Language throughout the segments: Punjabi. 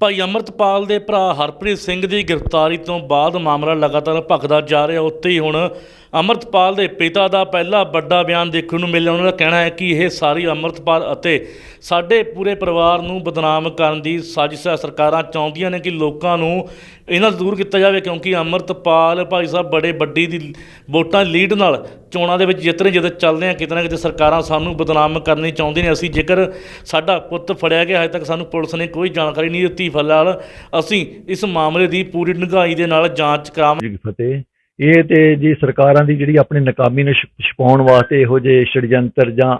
ਭਾਈ ਅਮਰਤਪਾਲ ਦੇ ਭਰਾ ਹਰਪ੍ਰੀਤ ਸਿੰਘ ਦੀ ਗ੍ਰਿਫਤਾਰੀ ਤੋਂ ਬਾਅਦ ਮਾਮਲਾ ਲਗਾਤਾਰ ਭਖਦਾ ਜਾ ਰਿਹਾ। ਉੱਤੇ ਹੀ ਹੁਣ ਅਮਰਤਪਾਲ ਦੇ ਪਿਤਾ ਦਾ ਪਹਿਲਾ ਵੱਡਾ ਬਿਆਨ ਦੇਖਣ ਨੂੰ ਮਿਲਿਆ। ਉਹਨਾਂ ਦਾ ਕਹਿਣਾ ਹੈ ਕਿ ਇਹ ਸਾਰੀ ਅਮਰਤਪਾਲ ਅਤੇ ਸਾਡੇ ਪੂਰੇ ਪਰਿਵਾਰ ਨੂੰ ਬਦਨਾਮ ਕਰਨ ਦੀ ਸਾਜ਼ਿਸ਼ ਹੈ। ਸਰਕਾਰਾਂ ਚਾਹੁੰਦੀਆਂ ਨੇ ਕਿ ਲੋਕਾਂ ਨੂੰ ਇਹਨਾਂ ਤੋਂ ਦੂਰ ਕੀਤਾ ਜਾਵੇ, ਕਿਉਂਕਿ ਅਮਰਤਪਾਲ ਭਾਈ ਸਾਹਿਬ ਬੜੇ ਵੱਡੀ ਦੀ ਵੋਟਾਂ ਲੀਡ ਨਾਲ ਚੋਣਾਂ ਦੇ ਵਿੱਚ ਜਿੱਤ ਜਦੋਂ ਚੱਲਦੇ ਆ। ਕਿਤੇ ਨਾ ਕਿਤੇ ਸਰਕਾਰਾਂ ਸਾਨੂੰ ਬਦਨਾਮ ਕਰਨੀ ਚਾਹੁੰਦੇ ਨੇ। ਅਸੀਂ ਜੇਕਰ ਸਾਡਾ ਪੁੱਤ ਫੜਿਆ ਗਿਆ ਹਜੇ ਤੱਕ ਸਾਨੂੰ ਪੁਲਿਸ ਨੇ ਕੋਈ ਜਾਣਕਾਰੀ ਨਹੀਂ ਦਿੱਤੀ। ਫਿਲਹਾਲ ਅਸੀਂ ਇਸ ਮਾਮਲੇ ਦੀ ਪੂਰੀ ਡੂੰਘਾਈ ਦੇ ਨਾਲ ਜਾਂਚ ਕਰਾਵਾਂਗੇ। ਫਤਿਹ। ਇਹ ਤੇ ਜੀ ਸਰਕਾਰਾਂ ਦੀ ਜਿਹੜੀ ਆਪਣੀ ਨਾਕਾਮੀ ਨੂੰ ਛਪਾਉਣ ਵਾਸਤੇ ਇਹੋ ਜਿਹੇ ષਡਯੰਤਰ ਜਾਂ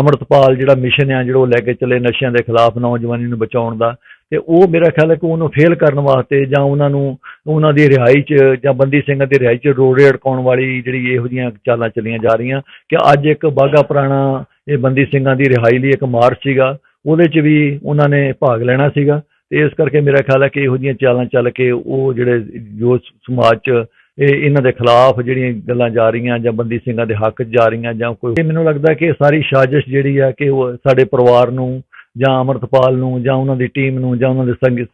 ਅਮਰਤਪਾਲ ਜਿਹੜਾ ਮਿਸ਼ਨ ਆ, ਜਿਹੜਾ ਉਹ ਲੈ ਕੇ ਚੱਲੇ ਨਸ਼ਿਆਂ ਦੇ ਖਿਲਾਫ ਨੌਜਵਾਨੀ ਨੂੰ ਬਚਾਉਣ ਦਾ, ਤੇ ਉਹ ਮੇਰਾ ਖਿਆਲ ਹੈ ਕਿ ਉਹਨੂੰ ਫੇਲ ਕਰਨ ਵਾਸਤੇ ਜਾਂ ਉਹਨਾਂ ਨੂੰ, ਉਹਨਾਂ ਦੀ ਰਿਹਾਈ 'ਚ ਜਾਂ ਬੰਦੀ ਸਿੰਘਾਂ ਦੀ ਰਿਹਾਈ 'ਚ ਰੋੜੇ ਅੜਕਾਉਣ ਵਾਲੀ ਜਿਹੜੀ ਇਹੋ ਜਿਹੀਆਂ ਚਾਲਾਂ ਚੱਲੀਆਂ ਜਾ ਰਹੀਆਂ, ਕਿ ਅੱਜ ਇੱਕ ਬਾਗਾ ਪੁਰਾਣਾ ਇਹ ਬੰਦੀ ਸਿੰਘਾਂ ਦੀ ਰਿਹਾਈ ਲਈ ਇੱਕ ਮਾਰਚ ਸੀਗਾ, ਉਹਦੇ 'ਚ ਵੀ ਉਹਨਾਂ ਨੇ ਭਾਗ ਲੈਣਾ ਸੀਗਾ, ਤੇ ਇਸ ਕਰਕੇ ਮੇਰਾ ਖਿਆਲ ਹੈ ਕਿ ਇਹੋ ਜਿਹੀਆਂ ਚਾਲਾਂ ਚੱਲ ਕੇ ਉਹ ਜਿਹੜੇ ਜੋ ਸਮਾਜ 'ਚ ਇਹ ਇਹਨਾਂ ਦੇ ਖਿਲਾਫ ਜਿਹੜੀਆਂ ਗੱਲਾਂ ਜਾ ਰਹੀਆਂ ਜਾਂ ਬੰਦੀ ਸਿੰਘਾਂ ਦੇ ਹੱਕ 'ਚ ਜਾ ਰਹੀਆਂ ਜਾਂ ਕੋਈ ਇਹ ਮੈਨੂੰ ਲੱਗਦਾ ਕਿ ਸਾਰੀ ਸਾਜ਼ਿਸ਼ ਜਿਹੜੀ ਆ ਕਿ ਉਹ ਸਾਡੇ ਪਰਿਵਾਰ ਨੂੰ ਜਾਂ ਅਮਰਤਪਾਲ ਨੂੰ ਜਾਂ ਉਹਨਾਂ ਦੀ ਟੀਮ ਨੂੰ ਜਾਂ ਉਹਨਾਂ ਦੇ ਸੰਗਤ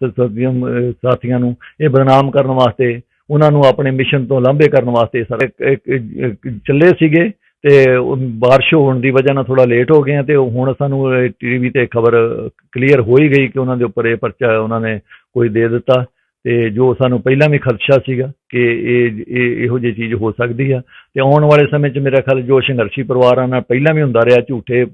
ਸਾਥੀਆਂ ਨੂੰ ਇਹ ਬਦਨਾਮ ਕਰਨ ਵਾਸਤੇ, ਉਹਨਾਂ ਨੂੰ ਆਪਣੇ ਮਿਸ਼ਨ ਤੋਂ ਲਾਂਭੇ ਕਰਨ ਵਾਸਤੇ ਸਾਰਾ ਚੱਲੇ ਸੀਗੇ ਤੇ ਉਹ ਬਾਰਿਸ਼ ਹੋਣ ਦੀ ਵਜ੍ਹਾ ਨਾਲ ਥੋੜਾ ਲੇਟ ਹੋ ਗਏ ਆ ਤੇ ਹੁਣ ਸਾਨੂੰ ਟੀਵੀ ਤੇ ਖਬਰ ਕਲੀਅਰ ਹੋ ਹੀ ਗਈ ਕਿ ਉਹਨਾਂ ਦੇ ਉੱਪਰ ਇਹ ਪਰਚਾ ਉਹਨਾਂ ਨੇ ਕੋਈ ਦੇ ਦਿੱਤਾ। ਤੇ ਜੋ ਸਾਨੂੰ ਪਹਿਲਾਂ ਵੀ ਖਦਸ਼ਾ ਸੀਗਾ ਕਿ ਇਹ ਇਹ, ਇਹੋ ਜਿਹੀ ਚੀਜ਼ ਹੋ ਸਕਦੀ ਆ। ਤੇ ਆਉਣ ਵਾਲੇ ਸਮੇਂ 'ਚ ਮੇਰਾ ਖਿਆਲ ਜੋ ਸੰਘਰਸ਼ੀ ਪਰਿਵਾਰਾਂ ਨਾਲ ਪਹਿਲਾਂ ਵੀ ਹੁੰਦਾ ਰਿਹਾ, ਝੂਠੇ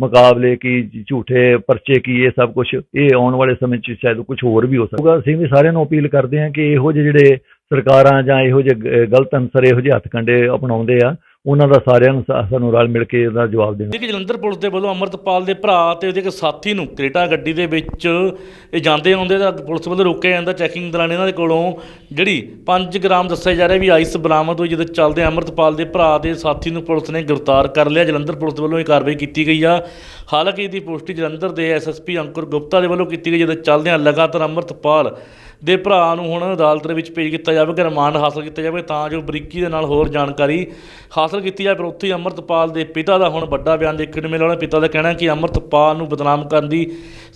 ਮੁਕਾਬਲੇ ਕੀ, ਝੂਠੇ ਪਰਚੇ ਕੀ, ਇਹ ਸਭ ਕੁਝ ਇਹ ਆਉਣ ਵਾਲੇ ਸਮੇਂ 'ਚ ਸ਼ਾਇਦ ਕੁਝ ਹੋਰ ਵੀ ਹੋ ਸਕਦਾ। ਅਸੀਂ ਵੀ ਸਾਰਿਆਂ ਨੂੰ ਅਪੀਲ ਕਰਦੇ ਹਾਂ ਕਿ ਇਹੋ ਜਿਹੇ ਜਿਹੜੇ ਸਰਕਾਰਾਂ ਜਾਂ ਇਹੋ ਜਿਹੇ ਗਲਤ ਅਨਸਰ, ਇਹੋ ਜਿਹੇ ਹੱਥਕੰਡੇ ਅਪਣਾਉਂਦੇ ਆ ਉਹਨਾਂ ਦਾ ਸਾਰਿਆਂ ਨੂੰ ਸਾ- ਸਾਨੂੰ ਰਲ ਮਿਲ ਕੇ ਇਹਦਾ ਜਵਾਬ ਦੇਣਾ। ਕਿ ਜਲੰਧਰ ਪੁਲਿਸ ਦੇ ਵੱਲੋਂ ਅਮਰਤਪਾਲ ਦੇ ਭਰਾ ਤੇ ਉਹਦੇ ਇੱਕ ਸਾਥੀ ਨੂੰ ਕ੍ਰੇਟਾ ਗੱਡੀ ਦੇ ਵਿੱਚ ਇਹ ਜਾਂਦੇ ਆਉਂਦੇ ਤਾਂ ਪੁਲਿਸ ਵੱਲੋਂ ਰੋਕਿਆ ਜਾਂਦਾ। ਚੈਕਿੰਗ ਦੌਰਾਨ ਇਹਨਾਂ ਦੇ ਕੋਲੋਂ ਜਿਹੜੀ 5 ਗ੍ਰਾਮ ਦੱਸਿਆ ਜਾ ਰਿਹਾ ਵੀ ਆਈਸ ਬਰਾਮਦ ਹੋਈ ਜਦੋਂ ਚੱਲਦੇ ਅਮਰਤਪਾਲ ਦੇ ਭਰਾ ਦੇ ਸਾਥੀ ਨੂੰ ਪੁਲਿਸ ਨੇ ਗ੍ਰਿਫਤਾਰ ਕਰ ਲਿਆ। ਜਲੰਧਰ ਪੁਲਿਸ ਦੇ ਵੱਲੋਂ ਇਹ ਕਾਰਵਾਈ ਕੀਤੀ ਗਈ ਆ। ਹਾਲਾਂਕਿ ਇਹਦੀ ਪੁਸ਼ਟੀ ਜਲੰਧਰ ਦੇ ਐਸਐਸਪੀ ਅੰਕੁਰ ਗੁਪਤਾ ਦੇ ਵੱਲੋਂ ਕੀਤੀ ਗਈ ਜਦੋਂ ਚੱਲਦਿਆਂ ਲਗਾਤਾਰ ਅਮਰਤਪਾਲ ਦੇ ਭਰਾ ਨੂੰ ਹੁਣ ਅਦਾਲਤ ਦੇ ਵਿੱਚ ਪੇਸ਼ ਕੀਤਾ ਜਾਵੇਗਾ ਰਿਮਾਂਡ ਹਾਸਲ ਕੀਤਾ ਜਾਵੇ ਤਾਂ ਜੋ ਬਰੀਕੀ ਦੇ ਨਾਲ ਹੋਰ ਜਾਣਕਾਰੀ ਹਾਸਲ ਕੀਤੀ ਜਾਵੇ। ਪਰ ਉੱਥੇ ਹੀ ਅਮਰਤਪਾਲ ਦੇ ਪਿਤਾ ਦਾ ਹੁਣ ਵੱਡਾ ਬਿਆਨ ਦੇਖਣ ਨੂੰ ਮਿਲਿਆ। ਉਹਨਾਂ ਪਿਤਾ ਦਾ ਕਹਿਣਾ ਹੈ ਕਿ ਅਮਰਤਪਾਲ ਨੂੰ ਬਦਨਾਮ ਕਰਨ ਦੀ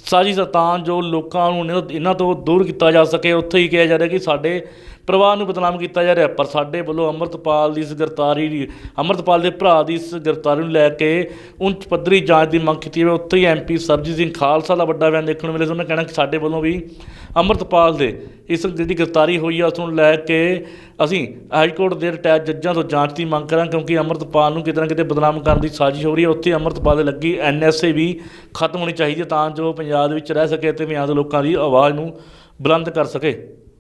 ਸਾਜ਼ਿਸ਼ ਤਾਂ ਜੋ ਲੋਕਾਂ ਨੂੰ ਇਹਨਾਂ ਤੋਂ ਦੂਰ ਕੀਤਾ ਜਾ ਸਕੇ। ਉੱਥੇ ਹੀ ਕਿਹਾ ਜਾ ਰਿਹਾ ਕਿ ਸਾਡੇ ਪਰਿਵਾਰ ਨੂੰ ਬਦਨਾਮ ਕੀਤਾ ਜਾ ਰਿਹਾ, ਪਰ ਸਾਡੇ ਵੱਲੋਂ ਅਮਰਤਪਾਲ ਦੀ ਇਸ ਗ੍ਰਿਫਤਾਰੀ ਦੀ, ਅਮਰਤਪਾਲ ਦੇ ਭਰਾ ਦੀ ਇਸ ਗ੍ਰਿਫਤਾਰੀ ਨੂੰ ਲੈ ਕੇ ਉੱਚ ਪੱਧਰੀ ਜਾਂਚ ਦੀ ਮੰਗ ਕੀਤੀ ਜਾਵੇ ਉੱਥੇ ਹੀ ਐਮਪੀ ਸਰਜੀਤ ਸਿੰਘ ਖਾਲਸਾ ਦਾ ਵੱਡਾ ਬਿਆਨ ਦੇਖਣ ਨੂੰ ਮਿਲਿਆ ਉਹਨਾਂ ਕਹਿਣਾ ਕਿ ਸਾਡੇ ਵੱਲੋਂ ਵੀ ਅਮਰਤਪਾਲ ਦੇ ਇਸ ਜਿਹੜੀ ਗ੍ਰਿਫਤਾਰੀ ਹੋਈ ਹੈ ਉਸ ਨੂੰ ਲੈ ਕੇ ਅਸੀਂ ਹਾਈ ਕੋਰਟ ਦੇ ਰਿਟਾਇਰ ਜੱਜਾਂ ਤੋਂ ਜਾਂਚ ਦੀ ਮੰਗ ਕਰਾਂ ਕਿਉਂਕਿ ਅਮਰਤਪਾਲ ਨੂੰ ਕਿਤੇ ਨਾ ਕਿਤੇ ਬਦਨਾਮ ਕਰਨ ਦੀ ਸਾਜ਼ਿਸ਼ ਹੋ ਰਹੀ ਹੈ। ਉੱਥੇ ਅਮਰਤਪਾਲ ਦੇ ਲੱਗੀ ਐਨਐਸਏ ਵੀ ਖਤਮ ਹੋਣੀ ਚਾਹੀਦੀ ਹੈ ਤਾਂ ਜੋ ਪੰਜਾਬ ਦੇ ਵਿੱਚ ਰਹਿ ਸਕੇ ਤੇ ਪੰਜਾਬ ਦੇ ਲੋਕਾਂ ਦੀ ਆਵਾਜ਼ ਨੂੰ ਬੁਲੰਦ ਕਰ ਸਕੇ।